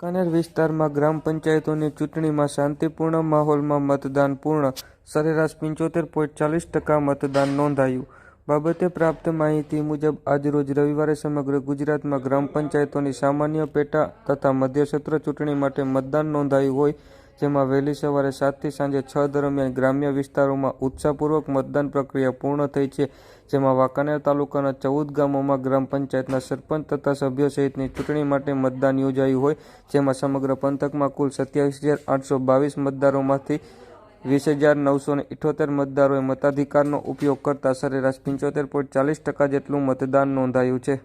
કાનેર વિસ્તારમાં ગ્રામ પંચાયતોની ચૂંટણીમાં શાંતિપૂર્ણ માહોલમાં મતદાન પૂર્ણ. સરેરાશ પંચોતેર પોઈન્ટ ચાલીસ ટકા મતદાન નોંધાયું. બાબતે પ્રાપ્ત માહિતી મુજબ, આજરોજ રવિવારે સમગ્ર ગુજરાતમાં ગ્રામ પંચાયતોની સામાન્ય પેટા તથા મધ્યસત્ર ચૂંટણી માટે મતદાન નોંધાયું હોય જેમાં વહેલી સવારે સાતથી સાંજે છ દરમિયાન ગ્રામ્ય વિસ્તારોમાં ઉત્સાહપૂર્વક મતદાન પ્રક્રિયા પૂર્ણ થઈ છે, જેમાં વાંકાનેર તાલુકાના ચૌદ ગામોમાં ગ્રામ પંચાયતના સરપંચ તથા સભ્યો સહિતની ચૂંટણી માટે મતદાન યોજાયું હોય, જેમાં સમગ્ર પંથકમાં કુલ સત્યાવીસ હજાર આઠસો બાવીસ મતદારોમાંથી વીસ હજાર નવસો ને ઇઠોતેર મતદારોએ મતાધિકારનો ઉપયોગ કરતા સરેરાશ પંચોતેર પોઈન્ટ ચાલીસ ટકા જેટલું મતદાન નોંધાયું છે.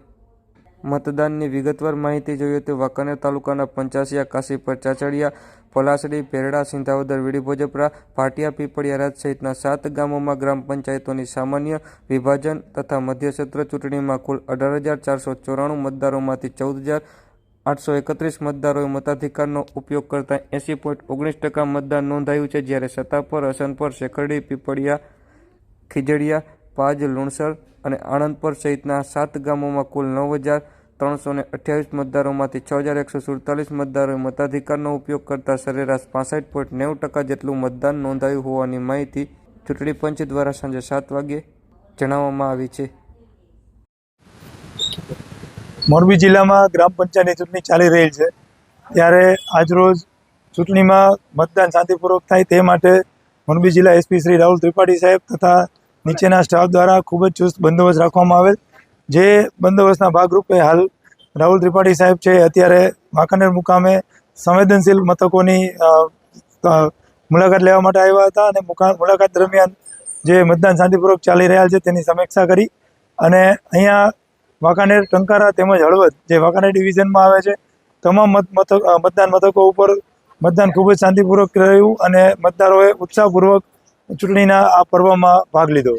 મતદાનની વિગતવાર માહિતી જોઈએ તો વાંકાનેર તાલુકાના પંચાસિયા, કાશીપર, ચાચડિયા પલાસડી, પેરડા, સિંધાવદર વીડીભોજપરા ભાટિયા પીપળિયા રાજ સહિતના સાત ગામોમાં ગ્રામ પંચાયતોની સામાન્ય વિભાજન તથા મધ્યક્ષેત્ર ચૂંટણીમાં કુલ અઢાર હજાર ચારસો ચોરાણું મતદારોમાંથી ચૌદ હજાર આઠસો એકત્રીસ મતદારોએ મતાધિકારનો ઉપયોગ કરતા એંસી પોઈન્ટ ઓગણીસ ટકા મતદાન નોંધાયું છે, જ્યારે સત્તાપર, અસનપર, શેખરડી, પીપળિયા, ખીજડીયા, પાજ, લુણસર અને આણંદપર સહિતના સાત ગામોમાં કુલ નવ હજાર ત્રણસો ને અઠ્યાવીસ મતદારોમાંથી છ હજાર એકસો સુડતાલીસ મતદારોએ મતાધિકારનો ઉપયોગ કરતા સરેરાશ પાસઠ પોઈન્ટ નેવું ટકા જેટલું મતદાન નોંધાયું હોવાની માહિતી ચૂંટણી પંચ દ્વારા સાંજે સાત વાગ્યે જણાવવામાં આવી છે. મોરબી જિલ્લામાં ગ્રામ પંચાયતની ચૂંટણી ચાલી રહી છે. ત્યારે આજરોજ ચૂંટણીમાં મતદાન શાંતિપૂર્વક થાય તે માટે મોરબી જિલ્લા એસપી શ્રી રાહુલ ત્રિપાઠી સાહેબ તથા નીચેના સ્ટાફ દ્વારા ખૂબ જ ચુસ્ત બંદોબસ્ત રાખવામાં આવેલ જે બંદોબસ્તના ભાગરૂપે હાલ રાહુલ ત્રિપાઠી સાહેબ છે, અત્યારે વાંકાનેર મુકામે સંવેદનશીલ મથકોની મુલાકાત લેવા માટે આવ્યા હતા અને મુલાકાત દરમિયાન જે મતદાન શાંતિપૂર્વક ચાલી રહ્યા છે તેની સમીક્ષા કરી અને અહીંયા વાંકાનેર, ટંકારા તેમજ હળવદ જે વાંકાનેર ડિવિઝનમાં આવે છે, તમામ મત, મથક મતદાન મથકો ઉપર મતદાન ખૂબ જ શાંતિપૂર્વક રહ્યું અને મતદારોએ ઉત્સાહપૂર્વક ચૂંટણીના આ પર્વમાં ભાગ લીધો.